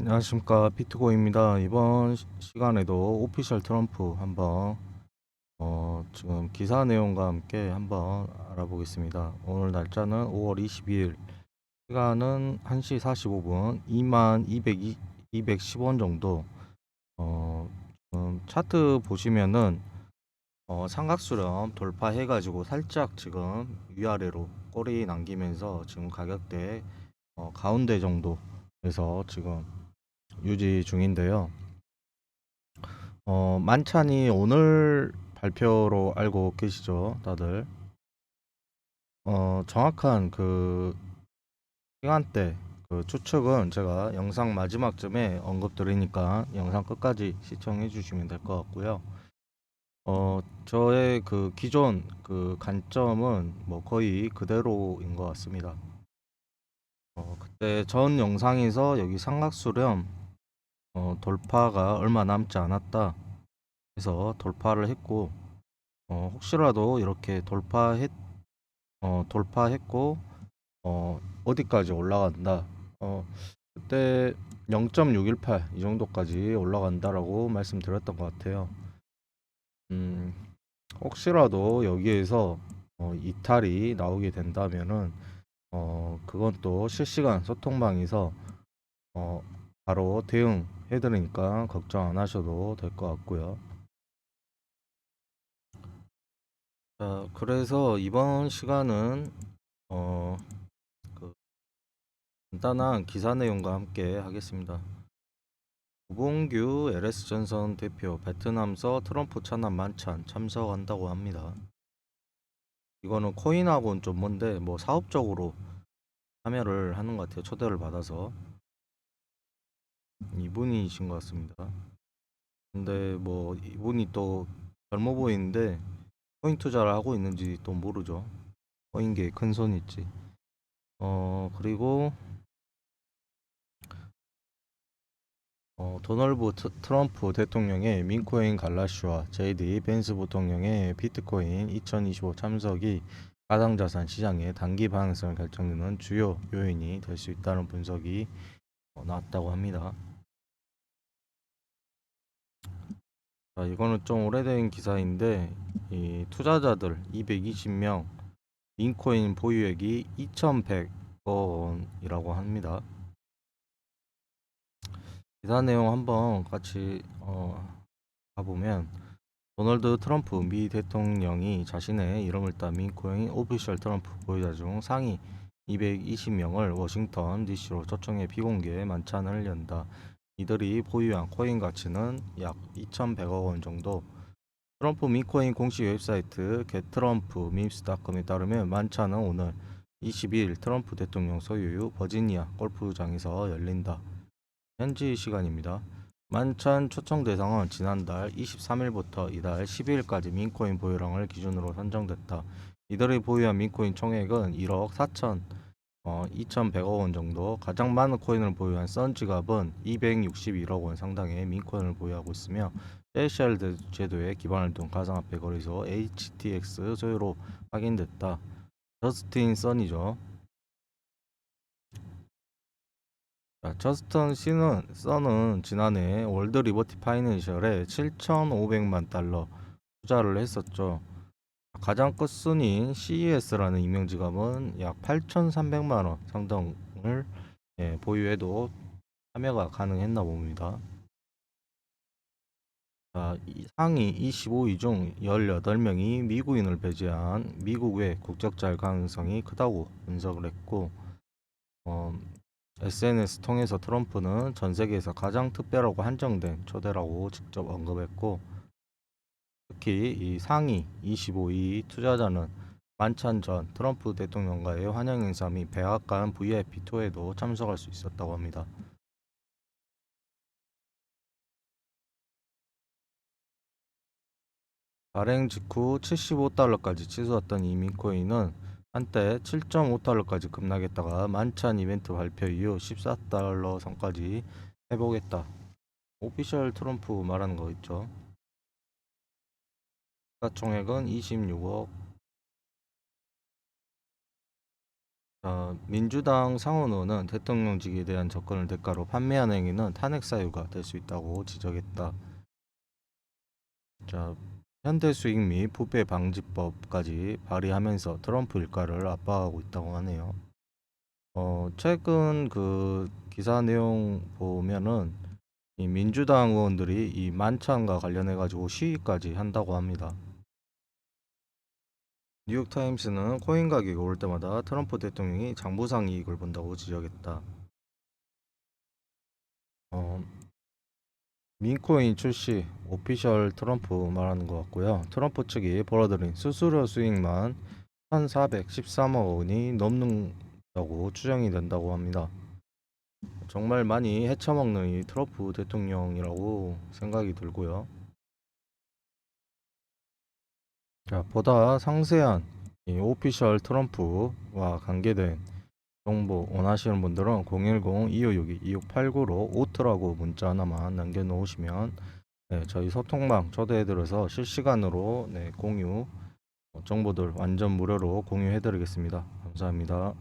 안녕하십니까 비트고입니다. 이번 시- 시간에도 오피셜 트럼프 한번 어, 지금 기사 내용과 함께 한번 알아보겠습니다. 오늘 날짜는 5월 22일 시간은 1시 45분 2만 200, 210원 정도 어, 지금 차트 보시면은 어, 삼각수렴 돌파해 가지고 살짝 지금 위아래로 꼬리 남기면서 지금 가격대 어, 가운데 정도에서 지금 유지 중인데요. 어, 만찬이 오늘 발표로 알고 계시죠, 다들? 어, 정확한 그 시간대 그 추측은 제가 영상 마지막쯤에 언급드리니까 영상 끝까지 시청해 주시면 될 것 같고요. 어, 저의 그 기존 그 관점은 뭐 거의 그대로인 것 같습니다. 어, 그때 전 영상에서 여기 삼각수렴 어, 돌파가 얼마 남지 않았다 해서 돌파를 했고 어, 혹시라도 이렇게 돌파했 어, 돌파했고 어, 어디까지 올라간다 어, 그때 0.618 이 정도까지 올라간다라고 말씀드렸던 것 같아요. 음, 혹시라도 여기에서 어, 이탈이 나오게 된다면은 어, 그건 또 실시간 소통방에서 어, 바로 대응 해드리니까 걱정 안 하셔도 될 것 같고요. 자, 그래서 이번 시간은 어, 그 간단한 기사 내용과 함께 하겠습니다. 우봉규 LS 전선 대표 베트남서 트럼프 천안 만찬 참석한다고 합니다. 이거는 코인하고는 좀 뭔데 뭐 사업적으로 참여를 하는 것 같아요. 초대를 받아서 이분이신 것 같습니다. 근데 뭐 이분이 또 젊어 보이는데 코인 투자를 하고 있는지 또 모르죠. 코인계에 큰 손이 있지. 어 그리고 어, 도널드 트- 트럼프 대통령의 민코인 갈라시와 제이디 벤스 부통령의 비트코인 2025 참석이 가상자산 시장의 단기 방향성을 결정짓는 주요 요인이 될 수 있다는 분석이 어, 나왔다고 합니다. 자, 이거는 좀 오래된 기사인데 이 투자자들 220명 민코인 보유액이 2,100억 원이라고 합니다. 기사 내용 한번 같이 어, 가보면 도널드 트럼프 미 대통령이 자신의 이름을 따 민코인 오피셜 트럼프 보유자 중 상위 220명을 워싱턴 DC로 초청해 비공개 만찬을 연다. 이들이 보유한 코인 가치는 약 2,100억 원 정도. 트럼프 민코인 공식 웹사이트 gettrump 밈스닷컴에 따르면 만찬은 오늘 22일 트럼프 대통령 소유 버지니아 골프장에서 열린다. 현지 시간입니다. 만찬 초청 대상은 지난달 23일부터 이달 12일까지 민코인 보유량을 기준으로 선정됐다. 이들이 보유한 민코인 총액은 1억 4천 어, 2,100억 원 정도. 가장 많은 코인을 보유한 선 지갑은 261억 원 상당의 민코인을 보유하고 있으며 세이셸 제도에 기반을 둔 가상화폐 거래소 HTX 소유로 확인됐다. 저스틴 선이죠. 자, 저스턴 씨는 써는 지난해 월드 리버티 파이낸셜에 7,500만 달러 투자를 했었죠. 가장 끝순인 CES라는 임명 지갑은 약 8,300만 원 상당을 예, 보유해도 참여가 가능했나 봅니다. 자, 이 상위 25위 중 18명이 미국인을 배제한 미국 외 국적자일 가능성이 크다고 분석을 했고 어, SNS 통해서 트럼프는 전 세계에서 가장 특별하고 한정된 초대라고 직접 언급했고 특히 이 상위 25위 투자자는 만찬 전 트럼프 대통령과의 환영 행사 및 백악관 VIP 투어에도 참석할 수 있었다고 합니다. 발행 직후 75달러까지 치솟았던 이 민코인은 한때 7.5달러까지 급락했다가 만찬 이벤트 발표 이후 14달러 선까지 회복했다. 오피셜 트럼프 말하는 거 있죠. 시가총액은 26억 자, 민주당 상원 의원은 대통령직에 대한 접근을 대가로 판매한 행위는 탄핵 사유가 될 수 있다고 지적했다. 자, 현대 수익 및 부패 방지법까지 발의하면서 트럼프 일가를 압박하고 있다고 하네요. 어, 최근 그 기사 내용 보면은 이 민주당 의원들이 이 만찬과 관련해 가지고 시위까지 한다고 합니다. 뉴욕타임스는 코인 가격이 오를 때마다 트럼프 대통령이 장부상 이익을 본다고 지적했다. 어, 민코인 출시 오피셜 트럼프 말하는 것 같고요. 트럼프 측이 벌어들인 수수료 수익만 1,413억 원이 넘는다고 추정이 된다고 합니다. 정말 많이 헤쳐먹는 이 트럼프 대통령이라고 생각이 들고요. 자, 보다 상세한 이 오피셜 트럼프와 관계된 정보 원하시는 분들은 010-2562-2689로 오트라고 문자 하나만 남겨놓으시면 네, 저희 소통방 초대해드려서 실시간으로 네, 공유 어, 정보들 완전 무료로 공유해드리겠습니다. 감사합니다.